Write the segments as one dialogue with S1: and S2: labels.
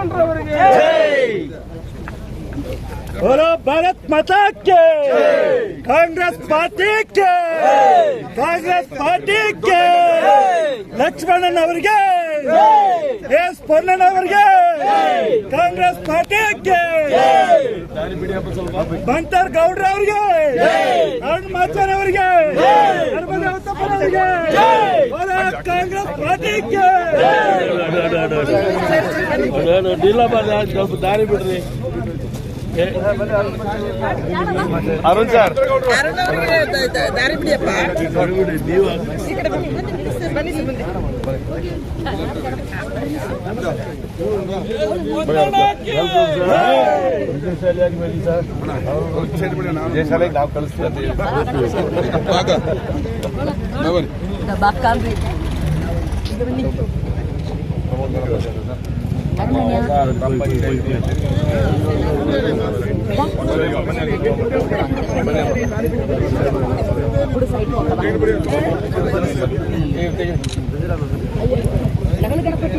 S1: ಲಕ್ಷ್ಮಣರವರಿಗೆ
S2: ಭಾರತ್ ಮತಕ್ಕೆ ಕಾಂಗ್ರೆಸ್ ಪಾರ್ಟಿಗೆ ಕಾಂಗ್ರೆಸ್ ಪಾರ್ಟಿಗೆ ಲಕ್ಷ್ಮಣನ್ ಅವರಿಗೆ ಎಸ್ ಪೊನ್ನಣ್ಣವರಿಗೆ ಕಾಂಗ್ರೆಸ್ ಪಾರ್ಟಿಗೆ ಬಂಟರ್ ಗೌಡ್ರ ಅವರಿಗೆ. ಮಾಚಾರ್ ಅವರಿಗೆ. ಕಾಂಗ್ರೆಸ್
S3: ಡೀಲ್ ಬರ್ರಿ ಸ್ವಲ್ಪ ದಾರಿ ಬಿಡ್ರಿ. ಅರುಣ್ ಸರ್.
S4: ಅರುಣ್ ಅವರಿಗೆ ದ- ದ- ದಾರಿ ಬಿಡಿಯಪ್ಪ ಈ ಕಡೆ ಬನ್ನಿ ಬನ್ನಿ ಸರ್, ಬನ್ನಿ
S3: ಜಯಶಾಲೆಗೆ ನಾವು ಕಳಿಸ್ತೀವಿ ఇప్పుడు సైట్ లెవెల్ కడపట్టు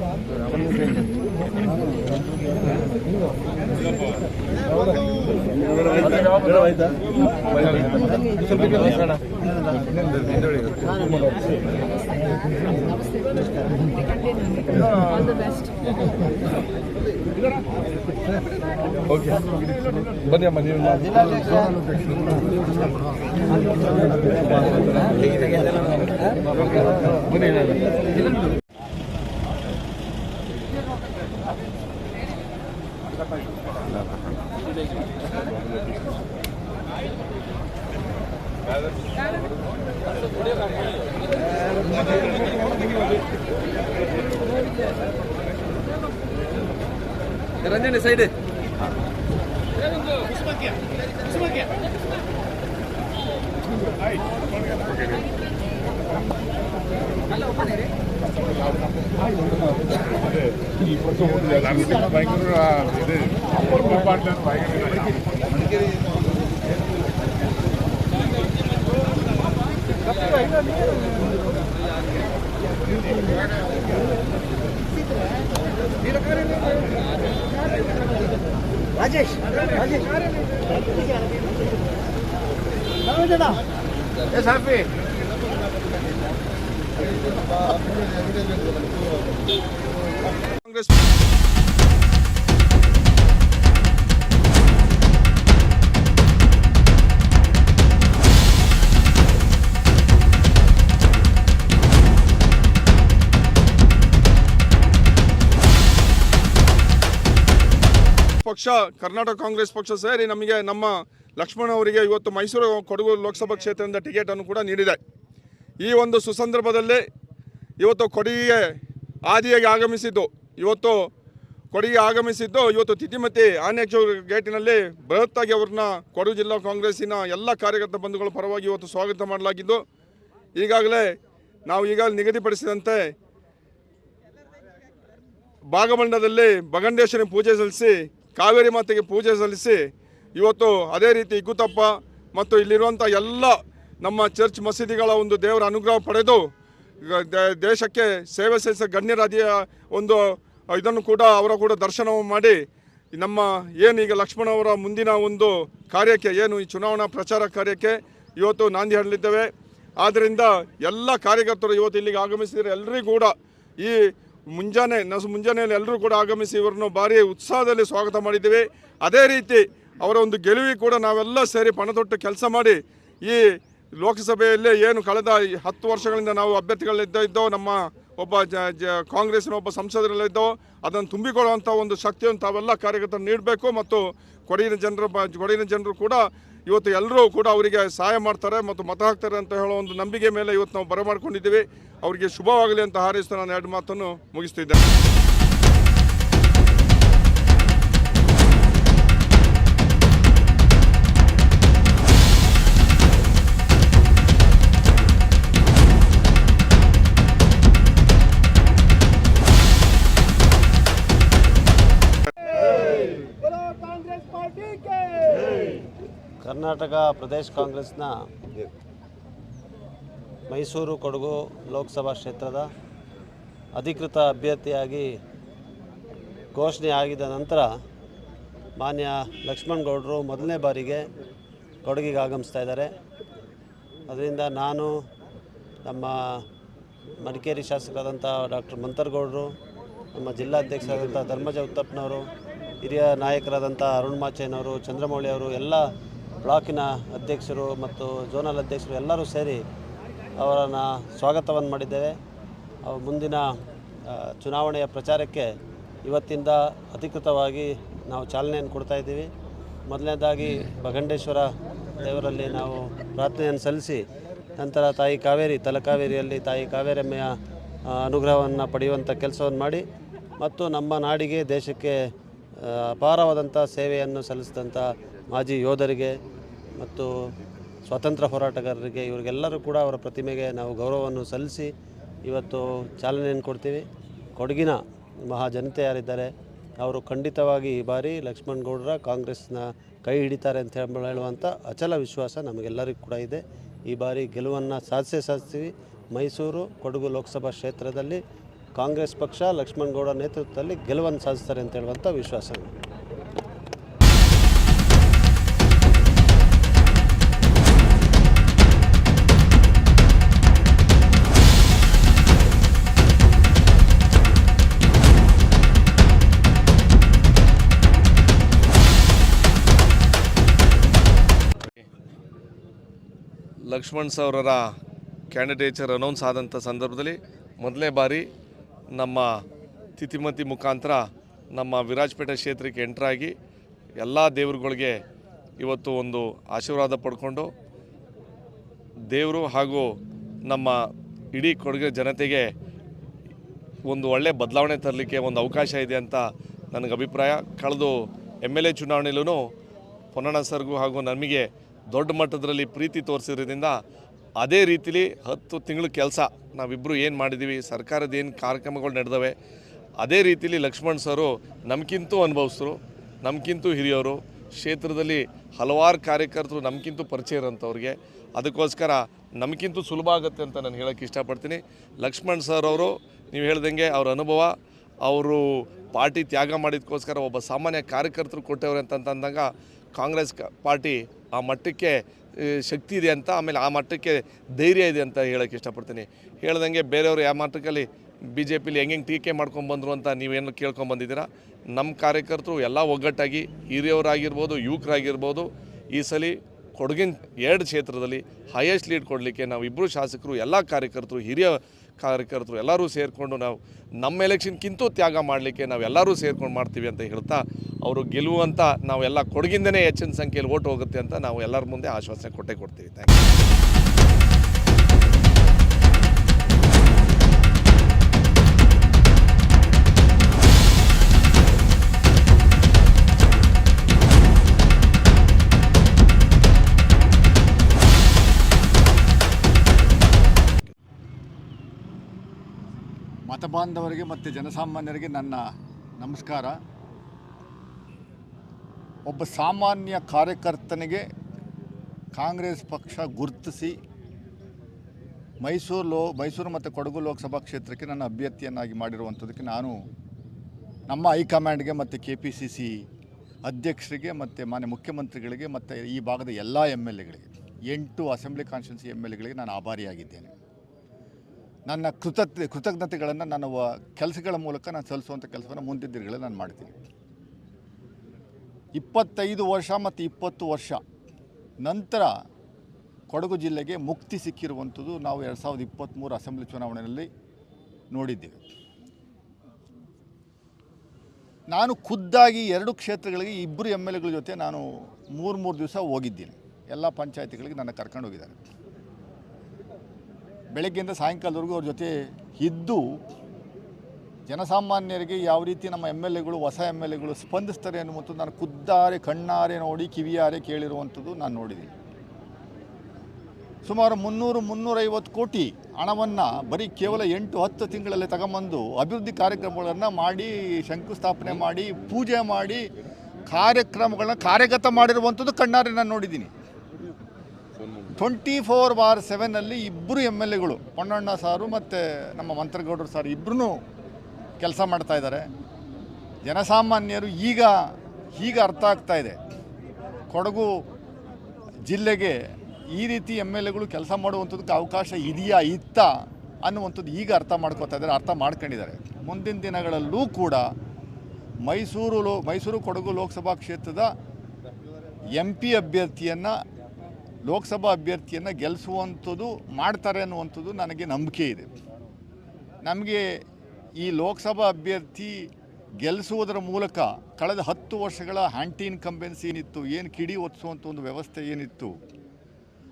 S4: ಬಾಕಾಂಬ್ರಿ
S3: ಬನ್ನಿ ಅಮ್ಮ ನೀವು
S1: ರಂಜನೆ side
S5: Rajesh Rajesh S happy Congress ಪಕ್ಷ, ಕರ್ನಾಟಕ ಕಾಂಗ್ರೆಸ್ ಪಕ್ಷ ಸೇರಿ ನಮಗೆ ನಮ್ಮ ಲಕ್ಷ್ಮಣ ಅವರಿಗೆ ಇವತ್ತು ಮೈಸೂರು ಕೊಡಗು ಲೋಕಸಭಾ ಕ್ಷೇತ್ರದಿಂದ ಟಿಕೆಟ್ ಅನ್ನು ಕೂಡ ನೀಡಿದೆ. ಈ ಒಂದು ಸುಸಂದರ್ಭದಲ್ಲಿ ಇವತ್ತು ಕೊಡಗಿಗೆ ಆದಿಯಾಗಿ ಆಗಮಿಸಿದ್ದು, ಇವತ್ತು ಕೊಡಗಿಗೆ ಆಗಮಿಸಿದ್ದು, ಇವತ್ತು ತಿತಿಮತಿ ಆನೇಚೂರು ಗೇಟಿನಲ್ಲಿ ಬೃಹತ್ತಾಗಿ ಅವ್ರನ್ನ ಕೊಡಗು ಜಿಲ್ಲಾ ಕಾಂಗ್ರೆಸ್ಸಿನ ಎಲ್ಲ ಕಾರ್ಯಕರ್ತ ಬಂಧುಗಳ ಪರವಾಗಿ ಇವತ್ತು ಸ್ವಾಗತ ಮಾಡಲಾಗಿದ್ದು, ಈಗಾಗಲೇ ನಾವು ಈಗಾಗಲೇ ನಿಗದಿಪಡಿಸಿದಂತೆ ಭಾಗಮಂಡದಲ್ಲಿ ಭಗಂಡೇಶ್ವರಿ ಪೂಜೆ ಸಲ್ಲಿಸಿ ಕಾವೇರಿ ಮಾತೆಗೆ ಪೂಜೆ ಸಲ್ಲಿಸಿ ಇವತ್ತು ಅದೇ ರೀತಿ ಇಗ್ಗುತಪ್ಪ ಮತ್ತು ಇಲ್ಲಿರುವಂಥ ಎಲ್ಲ ನಮ್ಮ ಚರ್ಚ್ ಮಸೀದಿಗಳ ಒಂದು ದೇವರ ಅನುಗ್ರಹ ಪಡೆದು ದೇಶಕ್ಕೆ ಸೇವೆ ಸಲ್ಲಿಸಿದ ಗಣ್ಯರಾದಿಯ ಒಂದು ಇದನ್ನು ಕೂಡ ಅವರ ಕೂಡ ದರ್ಶನ ಮಾಡಿ ನಮ್ಮ ಏನು ಈಗ ಲಕ್ಷ್ಮಣ ಅವರ ಮುಂದಿನ ಒಂದು ಕಾರ್ಯಕ್ಕೆ, ಏನು ಈ ಚುನಾವಣಾ ಪ್ರಚಾರ ಕಾರ್ಯಕ್ಕೆ ಇವತ್ತು ನಾಂದಿ ಹಾಡಲಿದ್ದೇವೆ ಆದ್ದರಿಂದ ಎಲ್ಲ ಕಾರ್ಯಕರ್ತರು ಇವತ್ತು ಇಲ್ಲಿಗೆ ಆಗಮಿಸಿದರೆ ಎಲ್ಲರಿಗೂ ಕೂಡ ಈ ಮುಂಜಾನೆ, ನಸು ಮುಂಜಾನೆಯಲ್ಲಿ ಎಲ್ಲರೂ ಕೂಡ ಆಗಮಿಸಿ ಇವರನ್ನು ಭಾರಿ ಉತ್ಸಾಹದಲ್ಲಿ ಸ್ವಾಗತ ಮಾಡಿದ್ದೇವೆ. ಅದೇ ರೀತಿ ಅವರ ಒಂದು ಗೆಲುವಿಗೆ ಕೂಡ ನಾವೆಲ್ಲ ಸೇರಿ ಪಣತೊಟ್ಟು ಕೆಲಸ ಮಾಡಿ ಈ ಲೋಕಸಭೆಯಲ್ಲೇ ಏನು ಕಳೆದ ಹತ್ತು ವರ್ಷಗಳಿಂದ ನಾವು ಅಭ್ಯರ್ಥಿಗಳಿದ್ದ ಇದ್ದೋ ನಮ್ಮ ಒಬ್ಬ ಜ ಜ ಕಾಂಗ್ರೆಸ್ನ ಒಬ್ಬ ಸಂಸದರಲ್ಲಿದ್ದೋ ಅದನ್ನು ತುಂಬಿಕೊಳ್ಳುವಂಥ ಒಂದು ಶಕ್ತಿಯನ್ನು ತಾವೆಲ್ಲ ಕಾರ್ಯಕರ್ತರು ನೀಡಬೇಕು ಮತ್ತು ಕೊಡಗಿನ ಜನರ ಕೊಡಗಿನ ಜನರು ಕೂಡ ಇವತ್ತು ಎಲ್ಲರೂ ಕೂಡ ಅವರಿಗೆ ಸಹಾಯ ಮಾಡ್ತಾರೆ ಮತ್ತು ಮತ ಹಾಕ್ತಾರೆ ಅಂತ ಹೇಳೋ ಒಂದು ನಂಬಿಕೆ ಮೇಲೆ ಇವತ್ತು ನಾವು ಬರಮಾಡ್ಕೊಂಡಿದ್ದೀವಿ. ಅವರಿಗೆ ಶುಭವಾಗಲಿ ಅಂತ ಹಾರೈಸ್ತಾ ನಾನು ಎರಡು ಮಾತನ್ನು ಮುಗಿಸ್ತಿದ್ದೇನೆ.
S6: ಕರ್ನಾಟಕ ಪ್ರದೇಶ ಕಾಂಗ್ರೆಸ್ನ ಮೈಸೂರು ಕೊಡಗು ಲೋಕಸಭಾ ಕ್ಷೇತ್ರದ ಅಧಿಕೃತ ಅಭ್ಯರ್ಥಿಯಾಗಿ ಘೋಷಣೆ ಆಗಿದ ನಂತರ ಮಾನ್ಯ ಲಕ್ಷ್ಮಣ್ ಗೌಡರು ಮೊದಲನೇ ಬಾರಿಗೆ ಕೊಡಗಿಗೆ ಆಗಮಿಸ್ತಾ ಇದ್ದಾರೆ. ಅದರಿಂದ ನಾನು ನಮ್ಮ ಮಡಿಕೇರಿ ಶಾಸಕರಾದಂಥ ಡಾಕ್ಟರ್ ಮಂತರ್ಗೌಡರು ನಮ್ಮ ಜಿಲ್ಲಾಧ್ಯಕ್ಷರಾದಂಥ ಧರ್ಮಜ ಉತ್ತಪ್ಪನವರು ಹಿರಿಯ ನಾಯಕರಾದಂಥ ಅರುಣ್ ಮಾಚೇನವರು, ಚಂದ್ರಮೌಳಿ ಅವರು, ಎಲ್ಲ ಬ್ಲಾಕಿನ ಅಧ್ಯಕ್ಷರು ಮತ್ತು ಝೋನಲ್ ಅಧ್ಯಕ್ಷರು ಎಲ್ಲರೂ ಸೇರಿ ಅವರನ್ನು ಸ್ವಾಗತವನ್ನು ಮಾಡಿದ್ದೇವೆ. ಮುಂದಿನ ಚುನಾವಣೆಯ ಪ್ರಚಾರಕ್ಕೆ ಇವತ್ತಿಂದ ಅಧಿಕೃತವಾಗಿ ನಾವು ಚಾಲನೆಯನ್ನು ಕೊಡ್ತಾ ಇದ್ದೀವಿ. ಮೊದಲನೇದಾಗಿ ಭಗಂಡೇಶ್ವರ ದೇವರಲ್ಲಿ ನಾವು ಪ್ರಾರ್ಥನೆಯನ್ನು ಸಲ್ಲಿಸಿ ನಂತರ ತಾಯಿ ಕಾವೇರಿ, ತಲಕಾವೇರಿಯಲ್ಲಿ ತಾಯಿ ಕಾವೇರಮ್ಮೆಯ ಅನುಗ್ರಹವನ್ನು ಪಡೆಯುವಂಥ ಕೆಲಸವನ್ನು ಮಾಡಿ ಮತ್ತು ನಮ್ಮ ನಾಡಿಗೆ ದೇಶಕ್ಕೆ ಅಪಾರವಾದಂಥ ಸೇವೆಯನ್ನು ಸಲ್ಲಿಸಿದಂಥ ಮಾಜಿ ಯೋಧರಿಗೆ ಮತ್ತು ಸ್ವಾತಂತ್ರ್ಯ ಹೋರಾಟಗಾರರಿಗೆ ಇವರಿಗೆಲ್ಲರೂ ಕೂಡ ಅವರ ಪ್ರತಿಮೆಗೆ ನಾವು ಗೌರವವನ್ನು ಸಲ್ಲಿಸಿ ಇವತ್ತು ಚಾಲನೆಯನ್ನು ಕೊಡ್ತೀವಿ. ಕೊಡಗಿನ ಮಹಾ ಜನತೆ ಯಾರಿದ್ದಾರೆ, ಅವರು ಖಂಡಿತವಾಗಿ ಈ ಬಾರಿ ಲಕ್ಷ್ಮಣ್ ಗೌಡರ ಕಾಂಗ್ರೆಸ್ನ ಕೈ ಹಿಡಿತಾರೆ ಅಂತ ಹೇಳಿ, ಹೇಳುವಂಥ ಅಚಲ ವಿಶ್ವಾಸ ನಮಗೆಲ್ಲರಿಗೂ ಕೂಡ ಇದೆ. ಈ ಬಾರಿ ಗೆಲುವನ್ನು ಸಾಧಿಸೇ ಸಾಧಿಸ್ತೀವಿ. ಮೈಸೂರು, ಕೊಡಗು ಲೋಕಸಭಾ ಕ್ಷೇತ್ರದಲ್ಲಿ ಕಾಂಗ್ರೆಸ್ ಪಕ್ಷ ಲಕ್ಷ್ಮಣ್ ಗೌಡ ನೇತೃತ್ವದಲ್ಲಿ ಗೆಲುವನ್ನು ಸಾಧಿಸ್ತಾರೆ ಅಂತ ಹೇಳುವಂಥ ವಿಶ್ವಾಸ
S3: ಲಕ್ಷ್ಮಣ್ ಸವರರ ಕ್ಯಾಂಡಿಡೇಚರ್ ಅನೌನ್ಸ್ ಆದಂಥ ಸಂದರ್ಭದಲ್ಲಿ ಮೊದಲನೇ ಬಾರಿ ನಮ್ಮ ತಿತಿಮತಿ ಮುಖಾಂತರ ನಮ್ಮ ವಿರಾಜಪೇಟೆ ಕ್ಷೇತ್ರಕ್ಕೆ ಎಂಟ್ರಾಗಿ ಎಲ್ಲ ದೇವರುಗಳಿಗೆ ಇವತ್ತು ಒಂದು ಆಶೀರ್ವಾದ ಪಡ್ಕೊಂಡು ದೇವರು ಹಾಗೂ ನಮ್ಮ ಇಡೀ ಕೊಡುಗೆ ಜನತೆಗೆ ಒಂದು ಒಳ್ಳೆ ಬದಲಾವಣೆ ತರಲಿಕ್ಕೆ ಒಂದು ಅವಕಾಶ ಇದೆ ಅಂತ ನನಗೆ ಅಭಿಪ್ರಾಯ. ಕಳೆದು ಎಂ ಎಲ್ ಎ ಚುನಾವಣೆಯಲ್ಲೂ ಪೊನ್ನಣ್ಣ ಸರ್ಗೂ ಹಾಗೂ ನಮಗೆ ದೊಡ್ಡ ಮಟ್ಟದಲ್ಲಿ ಪ್ರೀತಿ ತೋರಿಸಿರೋದ್ರಿಂದ ಅದೇ ರೀತಿಲಿ ಹತ್ತು ತಿಂಗಳ ಕೆಲಸ ನಾವಿಬ್ಬರು ಏನು ಮಾಡಿದ್ದೀವಿ ಸರ್ಕಾರದ ಏನು ಕಾರ್ಯಕ್ರಮಗಳು ನಡೆದವೆ, ಅದೇ ರೀತಿಲಿ ಲಕ್ಷ್ಮಣ್ ಸರು ನಮಗಿಂತೂ ಅನುಭವಿಸ್ರು ನಮಗಿಂತೂ ಹಿರಿಯವರು, ಕ್ಷೇತ್ರದಲ್ಲಿ ಹಲವಾರು ಕಾರ್ಯಕರ್ತರು ನಮಗಿಂತೂ ಪರಿಚಯ ಇರೋಂಥವ್ರಿಗೆ ಅದಕ್ಕೋಸ್ಕರ ನಮಗಿಂತೂ ಸುಲಭ ಆಗುತ್ತೆ ಅಂತ ನಾನು ಹೇಳೋಕ್ಕೆ ಇಷ್ಟಪಡ್ತೀನಿ. ಲಕ್ಷ್ಮಣ್ ಸರ್ ಅವರು, ನೀವು ಹೇಳ್ದಂಗೆ ಅವ್ರ ಅನುಭವ, ಅವರು ಪಾರ್ಟಿ ತ್ಯಾಗ ಮಾಡಿದಕ್ಕೋಸ್ಕರ ಒಬ್ಬ ಸಾಮಾನ್ಯ ಕಾರ್ಯಕರ್ತರು ಕೊಟ್ಟವ್ರೆ ಅಂತ ಅಂದಾಗ ಕಾಂಗ್ರೆಸ್ ಪಾರ್ಟಿ ಆ ಮಟ್ಟಕ್ಕೆ ಶಕ್ತಿ ಇದೆ ಅಂತ, ಆಮೇಲೆ ಆ ಮಟ್ಟಕ್ಕೆ ಧೈರ್ಯ ಇದೆ ಅಂತ ಹೇಳೋಕ್ಕೆ ಇಷ್ಟಪಡ್ತೀನಿ. ಹೇಳ್ದಂಗೆ ಬೇರೆಯವರು ಯಾವ ಮಟ್ಟಕ್ಕಲ್ಲಿ ಬಿ ಜೆ ಪಿಲಿ ಹೆಂಗೆ ಟೀಕೆ ಮಾಡ್ಕೊಂಬಂದರು ಅಂತ ನೀವೇನು ಕೇಳ್ಕೊಂಬಂದಿದ್ದೀರಾ ನಮ್ಮ ಕಾರ್ಯಕರ್ತರು ಎಲ್ಲ ಒಗ್ಗಟ್ಟಾಗಿ ಹಿರಿಯವರಾಗಿರ್ಬೋದು, ಯುವಕರಾಗಿರ್ಬೋದು, ಈ ಸಲ ಕೊಡಗಿನ ಎರಡು ಕ್ಷೇತ್ರದಲ್ಲಿ ಹೈಯೆಸ್ಟ್ ಲೀಡ್ ಕೊಡಲಿಕ್ಕೆ ನಾವು ಇಬ್ಬರು ಶಾಸಕರು, ಎಲ್ಲ ಕಾರ್ಯಕರ್ತರು, ಹಿರಿಯ ಕಾರ್ಯಕರ್ತರು ಎಲ್ಲರೂ ಸೇರಿಕೊಂಡು ನಾವು ನಮ್ಮ ಎಲೆಕ್ಷನ್ಗಿಂತೂ ತ್ಯಾಗ ಮಾಡಲಿಕ್ಕೆ ನಾವೆಲ್ಲರೂ ಸೇರ್ಕೊಂಡು ಮಾಡ್ತೀವಿ ಅಂತ ಹೇಳ್ತಾ ಅವರು ಗೆಲುವು ಅಂತ ನಾವೆಲ್ಲ ಕೊಡಗಿಂದನೇ ಹೆಚ್ಚಿನ ಸಂಖ್ಯೆಯಲ್ಲಿ ಓಟ್ ಹೋಗುತ್ತೆ ಅಂತ ನಾವು ಎಲ್ಲರ ಮುಂದೆ ಆಶ್ವಾಸನೆ ಕೊಟ್ಟೆ ಕೊಡ್ತೀವಿ. ಥ್ಯಾಂಕ್ ಯು
S7: ಮತಬಾಂಧವರಿಗೆ ಮತ್ತು ಜನಸಾಮಾನ್ಯರಿಗೆ ನನ್ನ ನಮಸ್ಕಾರ. ಒಬ್ಬ ಸಾಮಾನ್ಯ ಕಾರ್ಯಕರ್ತನಿಗೆ ಕಾಂಗ್ರೆಸ್ ಪಕ್ಷ ಗುರುತಿಸಿ ಮೈಸೂರು ಲೋ, ಮೈಸೂರು ಮತ್ತು ಕೊಡಗು ಲೋಕಸಭಾ ಕ್ಷೇತ್ರಕ್ಕೆ ನನ್ನ ಅಭ್ಯರ್ಥಿಯನ್ನಾಗಿ ಮಾಡಿರುವಂಥದಕ್ಕೆ ನಾನು ನಮ್ಮ ಹೈಕಮಾಂಡ್ಗೆ ಮತ್ತು ಕೆ ಪಿ ಸಿ ಸಿ ಅಧ್ಯಕ್ಷರಿಗೆ ಮತ್ತು ಮಾನ್ಯ ಮುಖ್ಯಮಂತ್ರಿಗಳಿಗೆ ಮತ್ತು ಈ ಭಾಗದ ಎಲ್ಲ ಎಂ ಎಲ್ ಎಗಳಿಗೆ, ಎಂಟು ಅಸೆಂಬ್ಲಿ ಕಾನ್ಸ್ಟಿಟ್ಯೂನ್ಸಿ ಎಂ ಎಲ್ ಎಗಳಿಗೆ ನಾನು ಆಭಾರಿಯಾಗಿದ್ದೇನೆ. ನನ್ನ ಕೃತಜ್ಞ, ಕೃತಜ್ಞತೆಗಳನ್ನು ನನ್ನ ಕೆಲಸಗಳ ಮೂಲಕ ನಾನು ಸಲ್ಲಿಸುವಂಥ ಕೆಲಸವನ್ನು ಮುಂದಿನ ನಾನು ಮಾಡ್ತೀನಿ. ಇಪ್ಪತ್ತೈದು ವರ್ಷ ಮತ್ತು ಇಪ್ಪತ್ತು ವರ್ಷ ನಂತರ ಕೊಡಗು ಜಿಲ್ಲೆಗೆ ಮುಕ್ತಿ ಸಿಕ್ಕಿರುವಂಥದ್ದು ನಾವು ಎರಡು ಸಾವಿರದ ಇಪ್ಪತ್ತ್ಮೂರು ಅಸೆಂಬ್ಲಿ ಚುನಾವಣೆಯಲ್ಲಿ ನೋಡಿದ್ದೇವೆ. ನಾನು ಖುದ್ದಾಗಿ ಎರಡು ಕ್ಷೇತ್ರಗಳಿಗೆ ಇಬ್ಬರು ಎಂ ಎಲ್ ಎಗಳ ಜೊತೆ ನಾನು ಮೂರು ಮೂರು ದಿವಸ ಹೋಗಿದ್ದೀನಿ. ಎಲ್ಲ ಪಂಚಾಯತಿಗಳಿಗೆ ನನ್ನ ಕರ್ಕೊಂಡು ಹೋಗಿದ್ದಾರೆ. ಬೆಳಗ್ಗೆಯಿಂದ ಸಾಯಂಕಾಲದವರೆಗೂ ಅವ್ರ ಜೊತೆ ಇದ್ದು ಜನಸಾಮಾನ್ಯರಿಗೆ ಯಾವ ರೀತಿ ನಮ್ಮ ಎಂ ಎಲ್ ಎಗಳು, ಹೊಸ ಎಂ ಎಲ್ ಎಗಳು ಸ್ಪಂದಿಸ್ತಾರೆ ಅನ್ನುವಂಥದ್ದು ನಾನು ಖುದ್ದಾರೆ, ಕಣ್ಣಾರೆ ನೋಡಿ, ಕಿವಿಯಾರೆ ಕೇಳಿರುವಂಥದ್ದು ನಾನು ನೋಡಿದ್ದೀನಿ. ಸುಮಾರು ಮುನ್ನೂರು, ಮುನ್ನೂರೈವತ್ತು ಕೋಟಿ ಹಣವನ್ನು ಬರೀ ಕೇವಲ ಎಂಟು, ಹತ್ತು ತಿಂಗಳಲ್ಲಿ ತಗೊಂಬಂದು ಅಭಿವೃದ್ಧಿ ಕಾರ್ಯಕ್ರಮಗಳನ್ನು ಮಾಡಿ, ಶಂಕುಸ್ಥಾಪನೆ ಮಾಡಿ, ಪೂಜೆ ಮಾಡಿ, ಕಾರ್ಯಕ್ರಮಗಳನ್ನ ಕಾರ್ಯಗತ ಮಾಡಿರುವಂಥದ್ದು ಕಣ್ಣಾರೆ ನಾನು ನೋಡಿದ್ದೀನಿ. ಟ್ವೆಂಟಿ ಫೋರ್ ಬಾರ್ ಸೆವೆನಲ್ಲಿ ಇಬ್ಬರು ಎಂ ಎಲ್ ಎಗಳು, ಪೊನ್ನಣ್ಣ ಸಾರು ಮತ್ತು ನಮ್ಮ ಮಂತ್ರಗೌಡರು ಸಾರು ಇಬ್ಬರೂ ಕೆಲಸ ಮಾಡ್ತಾ ಇದ್ದಾರೆ. ಜನಸಾಮಾನ್ಯರು ಈಗ ಈಗ ಅರ್ಥ ಆಗ್ತಾ ಇದೆ. ಕೊಡಗು ಜಿಲ್ಲೆಗೆ ಈ ರೀತಿ ಎಂ ಎಲ್ ಎಗಳು ಕೆಲಸ ಮಾಡುವಂಥದ್ದಕ್ಕೆ ಅವಕಾಶ ಇದೆಯಾ, ಇತ್ತ ಅನ್ನುವಂಥದ್ದು ಈಗ ಅರ್ಥ ಮಾಡ್ಕೋತಾ ಇದ್ದಾರೆ, ಅರ್ಥ ಮಾಡ್ಕೊಂಡಿದ್ದಾರೆ. ಮುಂದಿನ ದಿನಗಳಲ್ಲೂ ಕೂಡ ಮೈಸೂರು ಲೋ, ಮೈಸೂರು ಕೊಡಗು ಲೋಕಸಭಾ ಕ್ಷೇತ್ರದ ಎಂ ಪಿ ಅಭ್ಯರ್ಥಿಯನ್ನು, ಲೋಕಸಭಾ ಅಭ್ಯರ್ಥಿಯನ್ನು ಗೆಲ್ಲಿಸುವಂಥದ್ದು ಮಾಡ್ತಾರೆ ಅನ್ನುವಂಥದ್ದು ನನಗೆ ನಂಬಿಕೆ ಇದೆ. ನಮಗೆ ಈ ಲೋಕಸಭಾ ಅಭ್ಯರ್ಥಿ ಗೆಲ್ಲಿಸುವುದರ ಮೂಲಕ ಕಳೆದ ಹತ್ತು ವರ್ಷಗಳ ಆ್ಯಂಟಿ ಇನ್ಕಂಬೆನ್ಸಿ ಏನಿತ್ತು, ಏನು ಕಿಡಿ ಒತ್ತಿಸುವಂಥ ಒಂದು ವ್ಯವಸ್ಥೆ ಏನಿತ್ತು,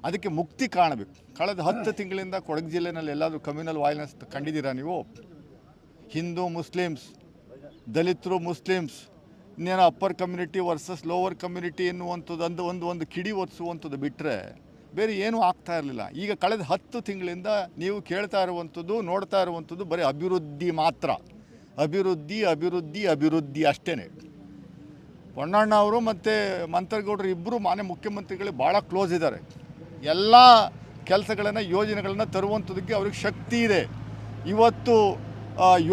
S7: ಅದಕ್ಕೆ ಮುಕ್ತಿ ಕಾಣಬೇಕು. ಕಳೆದ ಹತ್ತು ತಿಂಗಳಿಂದ ಕೊಡಗು ಜಿಲ್ಲೆನಲ್ಲಿ ಎಲ್ಲಾದರೂ ಕಮ್ಯುನಲ್ ವಾಯ್ಲೆನ್ಸ್ ಕಂಡಿದ್ದೀರಾ ನೀವು? ಹಿಂದೂ ಮುಸ್ಲಿಮ್ಸ್, ದಲಿತರು ಮುಸ್ಲಿಮ್ಸ್, ಇನ್ನೇನೋ upper community versus lower community ಎನ್ನುವಂಥದ್ದು ಅಂದು ಒಂದು ಒಂದು ಕಿಡಿ ಒತ್ತಿಸುವಂಥದ್ದು ಬಿಟ್ಟರೆ ಬೇರೆ ಏನೂ ಆಗ್ತಾ ಇರಲಿಲ್ಲ. ಈಗ ಕಳೆದ ಹತ್ತು ತಿಂಗಳಿಂದ ನೀವು ಕೇಳ್ತಾ ಇರುವಂಥದ್ದು, ನೋಡ್ತಾ ಇರುವಂಥದ್ದು ಬರೀ ಅಭಿವೃದ್ಧಿ ಮಾತ್ರ. ಅಭಿವೃದ್ಧಿ ಅಭಿವೃದ್ಧಿ ಅಭಿವೃದ್ಧಿ ಅಷ್ಟೇ ಪೊನ್ನಣ್ಣ ಅವರು ಮತ್ತು ಮಂತ್ರಗೌಡರು ಇಬ್ಬರು ಮಾನ್ಯ ಮುಖ್ಯಮಂತ್ರಿಗಳು ಭಾಳ ಕ್ಲೋಸ್ ಇದ್ದಾರೆ. ಎಲ್ಲ ಕೆಲಸಗಳನ್ನು, ಯೋಜನೆಗಳನ್ನು ತರುವಂಥದ್ದಕ್ಕೆ ಅವ್ರಿಗೆ ಶಕ್ತಿ ಇದೆ. ಇವತ್ತು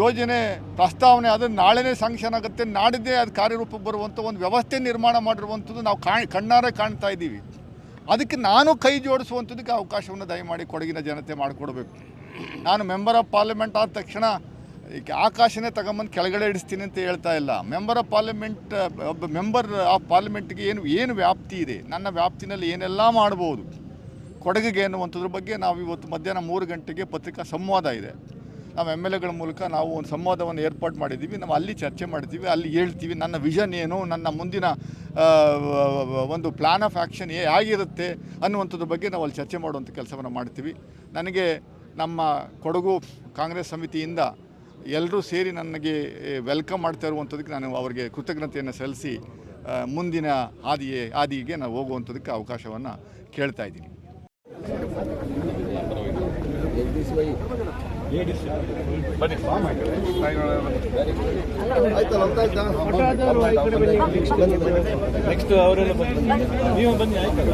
S7: ಯೋಜನೆ ಪ್ರಸ್ತಾವನೆ ಅದು ನಾಳೆನೇ ಸ್ಯಾಂಕ್ಷನ್ ಆಗುತ್ತೆ. ನಾಡಿದ್ದೇ ಅದು ಕಾರ್ಯರೂಪಕ್ಕೆ ಬರುವಂಥ ಒಂದು ವ್ಯವಸ್ಥೆ ನಿರ್ಮಾಣ ಮಾಡಿರುವಂಥದ್ದು ನಾವು ಕಾಣ್, ಕಣ್ಣಾರೆ ಕಾಣ್ತಾ ಇದ್ದೀವಿ. ಅದಕ್ಕೆ ನಾನು ಕೈ ಜೋಡಿಸುವಂಥದ್ದಕ್ಕೆ ಅವಕಾಶವನ್ನು ದಯಮಾಡಿ ಕೊಡಗಿನ ಜನತೆ ಮಾಡಿಕೊಡ್ಬೇಕು. ನಾನು ಮೆಂಬರ್ ಆಫ್ ಪಾರ್ಲಿಮೆಂಟ್ ಆದ ತಕ್ಷಣ ಈಗ ಆಕಾಶನೇ ತಗೊಂಬಂದು ಕೆಳಗಡೆ ಇಡಿಸ್ತೀನಿ ಅಂತ ಹೇಳ್ತಾ ಇಲ್ಲ. ಮೆಂಬರ್ ಆಫ್ ಪಾರ್ಲಿಮೆಂಟ್ ಒಬ್ಬ ಮೆಂಬರ್ ಆಫ್ ಪಾರ್ಲಿಮೆಂಟ್ಗೆ ಏನು ಏನು ವ್ಯಾಪ್ತಿ ಇದೆ? ನನ್ನ ವ್ಯಾಪ್ತಿನಲ್ಲಿ ಏನೆಲ್ಲ ಮಾಡ್ಬೋದು? ಕೊಡಗಿಗೆ ಅನ್ನುವಂಥದ್ರ ಬಗ್ಗೆ ನಾವು ಇವತ್ತು ಮಧ್ಯಾಹ್ನ ಮೂರು ಗಂಟೆಗೆ ಪತ್ರಿಕಾ ಸಂವಾದ ಇದೆ. ನಾವು ಎಂ ಎಲ್ ಎಗಳ ಮೂಲಕ ನಾವು ಒಂದು ಸಂವಾದವನ್ನು ಏರ್ಪಾಡು ಮಾಡಿದ್ದೀವಿ, ನಾವು ಅಲ್ಲಿ ಚರ್ಚೆ ಮಾಡ್ತೀವಿ ಅಲ್ಲಿ ಹೇಳ್ತೀವಿ, ನನ್ನ ವಿಷನ್ ಏನು, ನನ್ನ ಮುಂದಿನ ಒಂದು ಪ್ಲ್ಯಾನ್ ಆಫ್ ಆ್ಯಕ್ಷನ್ ಏ ಆಗಿರುತ್ತೆ ಅನ್ನುವಂಥದ್ರ ಬಗ್ಗೆ ನಾವು ಅಲ್ಲಿ ಚರ್ಚೆ ಮಾಡುವಂಥ ಕೆಲಸವನ್ನು ಮಾಡ್ತೀವಿ. ನನಗೆ ನಮ್ಮ ಕೊಡಗು ಕಾಂಗ್ರೆಸ್ ಸಮಿತಿಯಿಂದ ಎಲ್ಲರೂ ಸೇರಿ ನನಗೆ ವೆಲ್ಕಮ್ ಮಾಡ್ತಾ ಇರುವಂಥದ್ದಕ್ಕೆ ನಾನು ಅವರಿಗೆ ಕೃತಜ್ಞತೆಯನ್ನು ಸಲ್ಲಿಸಿ ಮುಂದಿನ ಹಾದಿಯೇ, ಹಾದಿಗೆ ನಾವು ಹೋಗುವಂಥದ್ದಕ್ಕೆ ಅವಕಾಶವನ್ನು ಕೇಳ್ತಾ ಇದ್ದೀನಿ.
S2: ನೆಕ್ಸ್ಟ್ ಅವರೆಲ್ಲ ನೀವು ಬನ್ನಿ ಆಯ್ತಲ್ಲ